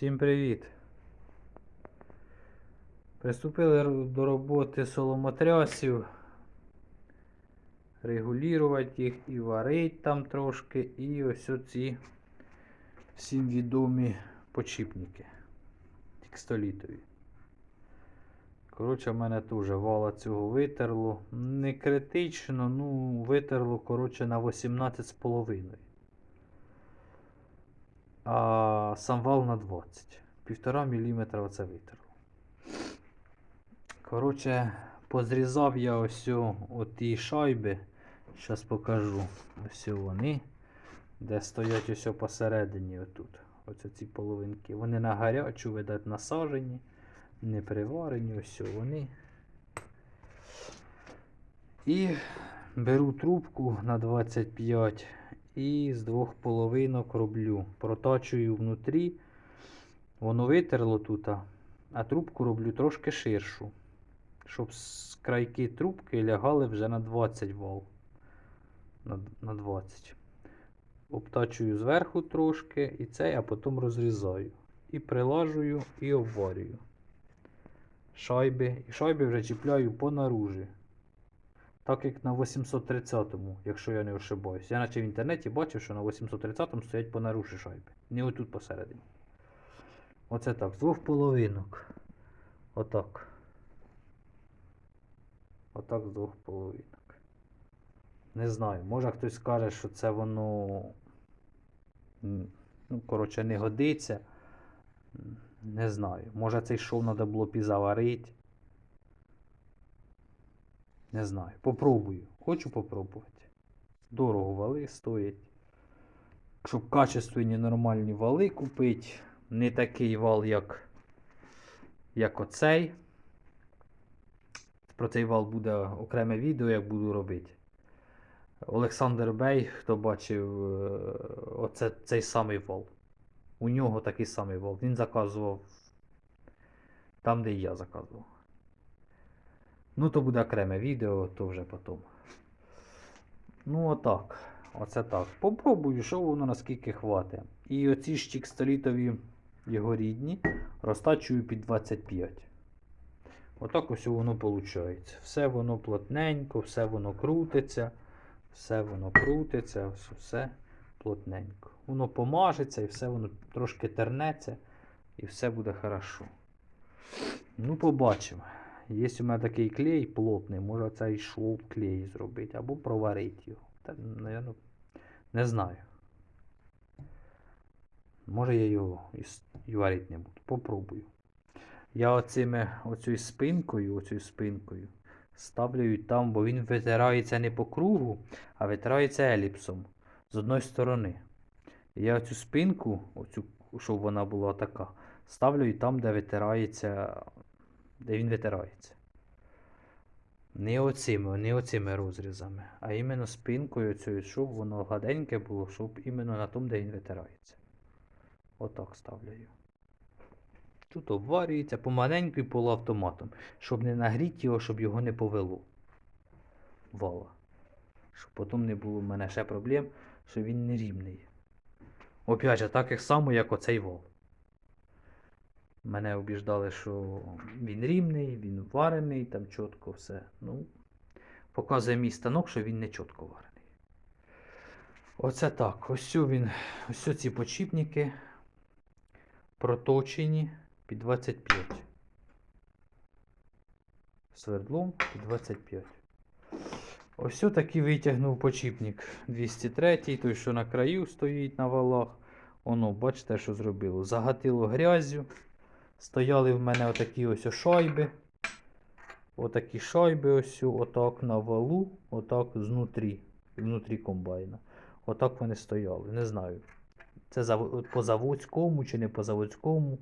Всім привіт! Приступили до роботи соломотрясів. Регулювати їх і варити там трошки. І ось оці всім відомі почіпники. Текстолітові. Коротше, в мене теж вала цього витерло. Не критично, ну витерло, коротше, на 18,5. А сам вал на 20. Півтора міліметра оце витерло. Коротше, позрізав я ось оті шайби. Зараз покажу. Ось вони. Де стоять ось посередині отут. Ось ці половинки. Вони на гарячу, видать, насажені, не приварені, ось вони. І беру трубку на 25 і з двох половинок роблю. Протачую внутрі. Воно витерло тут, а- трубку роблю трошки ширшу. Щоб з крайки трубки лягали вже на 20 вал. На, на 20. Обтачую зверху трошки і цей, а потім розрізаю. І прилажую і обварюю. Шайби. І шайби вже чіпляю по наружі. Так як на 830-му, якщо я не ошибаюсь. Я наче в інтернеті бачив, що на 830-му стоять по наружі шайби. Не отут посередині. Оце так, з двох половинок. Отак. Отак з двох половинок. Не знаю, може хтось скаже, що це воно. Ну, коротше, не годиться. Не знаю. Може цей шов треба було підзаварити. Не знаю. Попробую. Хочу попробувати. Дорого вали стоять. Щоб качественні нормальні вали купити. Не такий вал, як, як оцей. Про цей вал буде окреме відео, як буду робити. Олександр Бей, хто бачив е, оце, цей самий вал. У нього такий самий вал. Він заказував там, де і я заказував. Ну, то буде окреме відео, то вже потім. Ну, отак. Оце так. Попробую, що воно наскільки хватить. І оці ж тікстолітові його рідні розтачую під 25. Отак ось воно виходить. Все воно плотненько, все воно крутиться, все воно крутиться, все плотненько. Воно помажеться і все воно трошки тернеться, і все буде хорошо. Ну, побачимо. Є у мене такий клей плотний, може цей шов клей зробити або проварити його. Та, наверно, не знаю. Може я його і варити не буду. Попробую. Я оцими, оцю спинкою, оцю спинкою ставлю там, бо він витирається не по кругу, а витирається еліпсом з одної сторони. Я оцю спинку, оцю, щоб вона була така, ставлю і там, де витирається, де він витирається. Не оцими, не оцими розрізами, а іменно спинкою цією, щоб воно гладеньке було, щоб іменно на тому, де він витирається. Отак ставлю. Тут обварюється помаленьку і полуавтоматом, щоб не нагріти його, щоб його не повело. Вала. Щоб потім не було в мене ще проблем, що він не рівний. Опять же, так само, як оцей вал. Мене обіждали, що він рівний, він варений, там чітко все. Ну, показує мій станок, що він не чітко варений. Оце так. Ось він, ось ці почіпники проточені під 25. Свердлом під 25. Ось такий витягнув почіпник 203, той, що на краю стоїть на валах. Воно, бачите, що зробило. Загатило грязю. Стояли в мене отакі ось шайби. Отакі шайби ось отак на валу, отак знутрі, внутрі комбайна. Отак вони стояли. Не знаю. Це по заводському чи не по заводському.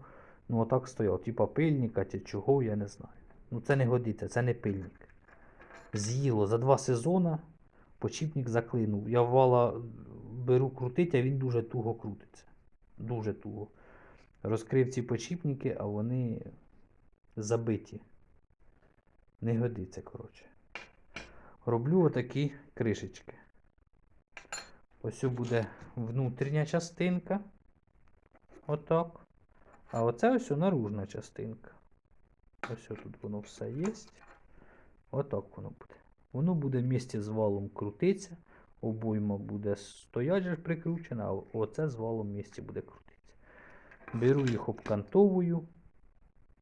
Ну отак стояв. Типа пильника чи чого, я не знаю. Ну це не годиться, це не пильник. З'їло за два сезони почіпник заклинув. Я вала беру крутить, а він дуже туго крутиться. Дуже туго. Розкрив ці почіпники, а вони забиті. Не годиться, коротше. Роблю отакі кришечки. Ось буде внутрішня частинка. Отак. А оце ось наружна частинка. Ось тут воно все є. Отак воно буде. Воно буде в місті з валом крутитися. Обойма буде стоять прикручена, а оце з валом в місті буде крутитися. Беру їх обкантовую.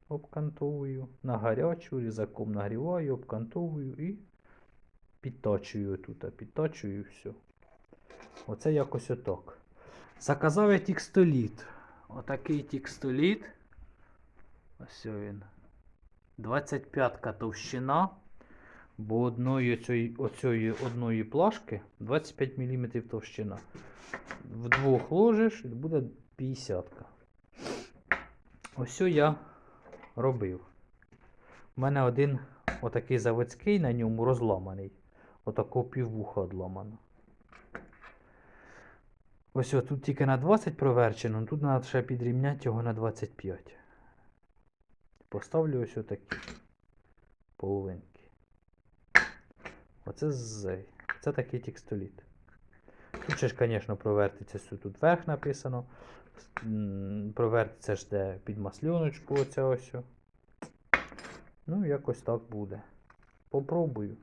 Обкантовую на гарячу, різаком нагріваю, обкантовую і підточую тут, і все. Оце якось отак. Заказав я текстоліт. Отакий текстоліт. Ось він. 25-ка товщина. Бо одної оцієї, оцієї одної плашки 25 мм товщина. Вдвох ложиш і буде 50. Ось я робив. У мене один отакий заводський на ньому розламаний. Отакого піввуха одламано. Ось о, тут тільки на 20 проверчено, тут треба ще підрівняти його на 25. Поставлю ось отакі половинки. Оце з. Це такий текстоліт. Тут ще ж, звісно, провертиться тут верх написано. Провертиться ж де під масльоночку оця ось. Ну, якось так буде. Попробую.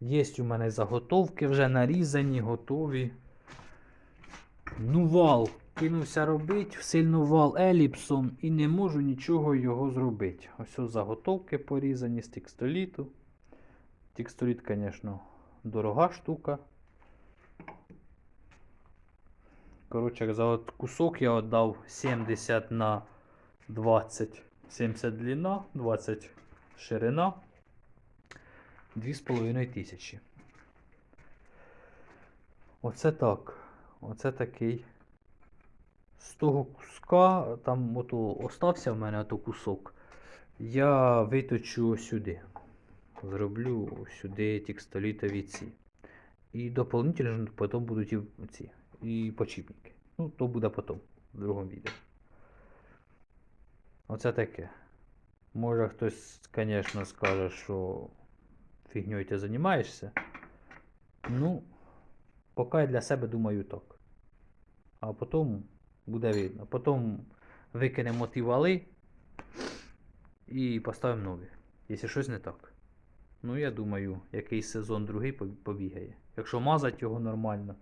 Є у мене заготовки вже нарізані, готові. Ну, вал. Кинувся робити, сильно вал еліпсом і не можу нічого його зробити. Ось ось заготовки порізані з текстоліту. Текстоліт, звісно, дорога штука. Коротше, за кусок я віддав 70 на 20. 70 длина, 20 ширина. 2,5 тисячі. Оце так. Оце такий. З того куска, там ото остався в мене ото кусок. Я виточу сюди. Зроблю сюди текстолітові ці. І дополнительно потім будуть і ці. І почіпники. Ну, то буде потім, в другому відео. Оце таке. Може хтось, звісно, скаже, що фігньою ти займаєшся. Ну, поки я для себе думаю так. А потім буде видно. Потім викинемо ті вали і поставимо нові. Якщо щось не так. Ну, я думаю, якийсь сезон другий побігає. Якщо мазати його нормально,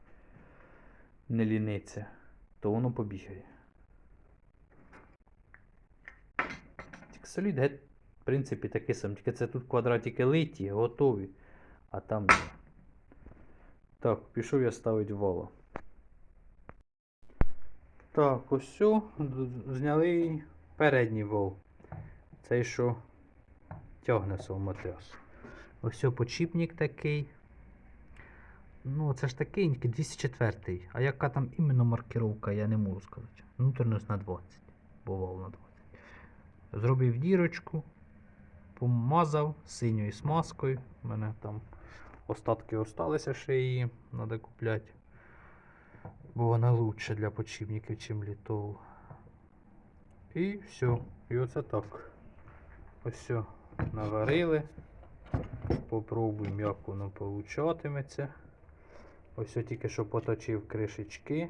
не ліниться, то воно побігає. Тіксолід геть, в принципі, такий сам. Тільки це тут квадратики литі, готові, а там ні. Так, пішов я ставити вало. Так, ось. Зняли передній вол. Цей, що тягне совмотряс. Ось все, почіпник такий. Ну, це ж такий 204. А яка там іменно маркировка, я не можу сказати. Внутрішність на 20. Бував на 20. Зробив дірочку, помазав синьою смазкою. У мене там остатки осталися ще її, треба купляти. Бо вона лучше для почівників, чим літов. І все. І оце так. Ось все. Наварили. Попробуємо, як воно получатиметься. Ось я тільки що поточив кришечки.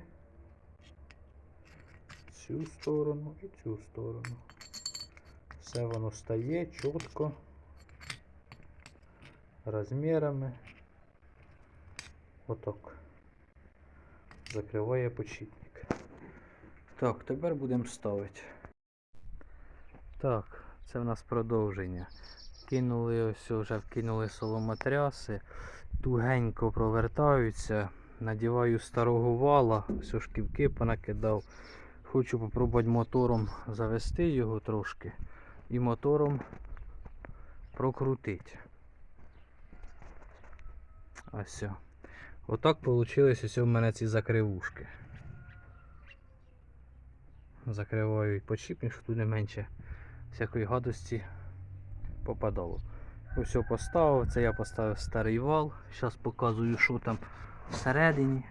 Цю сторону і цю сторону. Все воно стає чітко. Розмірами. Отак. Закриває почіпник. Так, тепер будемо ставити. Так, це в нас продовження. Кинули ось вже вкинули соломотряси, тугенько провертаються, надіваю старого вала, все шківки понакидав. Хочу попробувати мотором завести його трошки і мотором прокрутити. Ось. Отак вийшло ось у мене ці закривушки. Закриваю і почіпник, щоб туди менше всякої гадості попадало. Ось поставив, це я поставив старий вал. Зараз показую, що там всередині.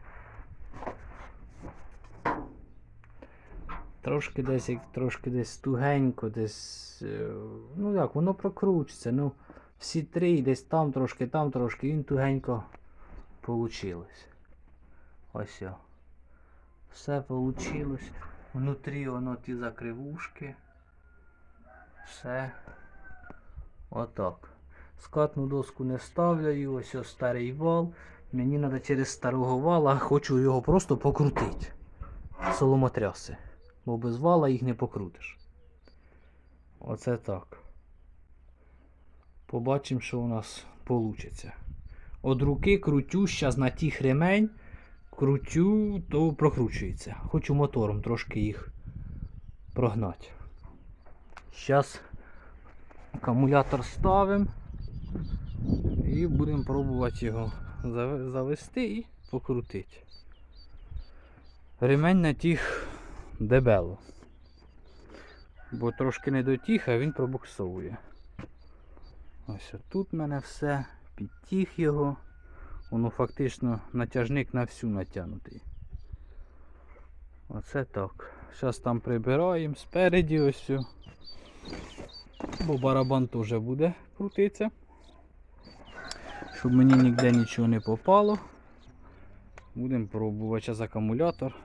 Трошки десь, трошки десь тугенько, десь. е, Ну як, воно прокручиться. Ну, всі три, десь там трошки, там трошки, він тугенько получилось. Ось. о. Все получилось. Внутрі воно ті закривушки. Все. Отак. Скатну доску не ставляю, ось ось старий вал. Мені треба через старого вала, хочу його просто покрутити. Соломотряси. Бо без вала їх не покрутиш. Оце так. Побачимо, що у нас вийде. От руки крутю, зараз на тих ремень, крутю, то прокручується. Хочу мотором трошки їх прогнати. Зараз акумулятор ставимо і будемо пробувати його завести і покрутити. Ремень на тих дебело. Бо трошки не дотіг, а він пробуксовує. Ось тут в мене все, підтіг його. Воно фактично натяжник на всю натягнутий. Оце так. Зараз там прибираємо спереді ось. Бо барабан теж буде крутитися. Щоб мені ніде нічого не попало. Будемо пробувати зараз акумулятор.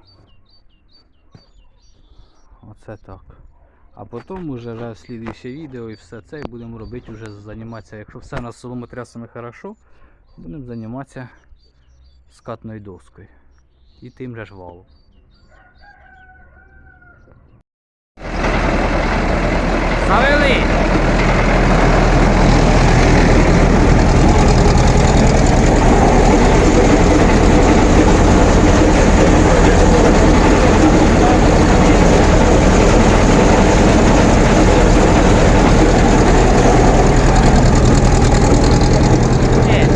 Оце так. А потім вже слідуюче відео і все це і будемо робити вже займатися. Якщо все у нас з хорошо, будемо займатися скатною доскою. І тим же ж валом. Завели! Ні.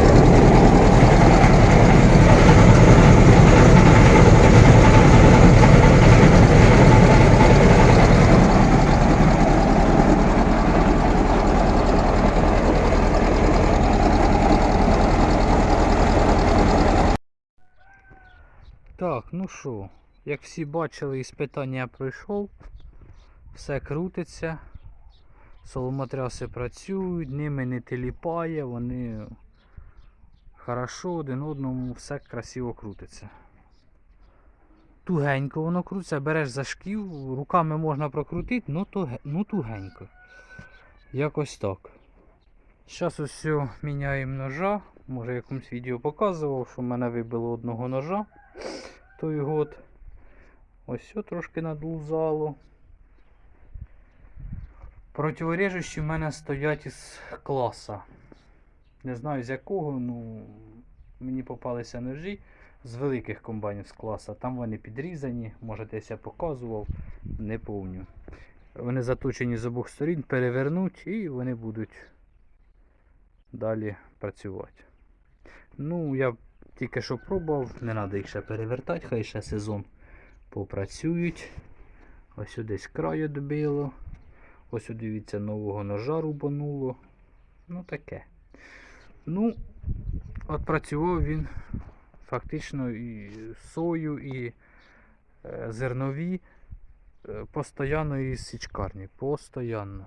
Так, ну що, як всі бачили, іспитання пройшов. Все крутиться. Соломотряси працюють, ними не теліпає, вони хорошо один одному, все красиво крутиться. Тугенько воно крутиться, береш за шків, руками можна прокрутити, ну, туге- ну тугенько. Якось так. Зараз ось міняємо ножа. Може якомусь відео показував, що в мене вибило одного ножа той год. Ось все трошки надлузало. Противорежущі в мене стоять із класа. Не знаю з якого, ну мені попалися ножі з великих комбайнів з класа. Там вони підрізані, може десь я показував, не помню. Вони заточені з обох сторін, перевернуть і вони будуть далі працювати. Ну, я тільки що пробував, не треба їх ще перевертати, хай ще сезон попрацюють. Ось десь краю добило. Ось дивіться, нового ножа рубануло. Ну таке. Ну, от працював він фактично і сою, і е, зернові е, постійно із січкарні. Постоянно.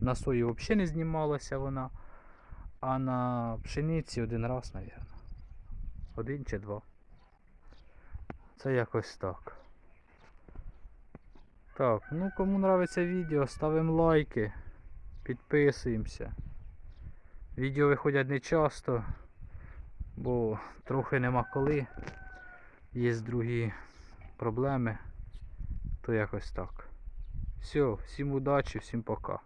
На сої взагалі не знімалася вона, а на пшениці один раз, мабуть. Один чи два. Це якось так. Так, ну кому нравиться відео, ставимо лайки, підписуємося. Відео виходять не часто, бо трохи нема коли. Є другі проблеми, то якось так. Все, всім удачі, всім пока.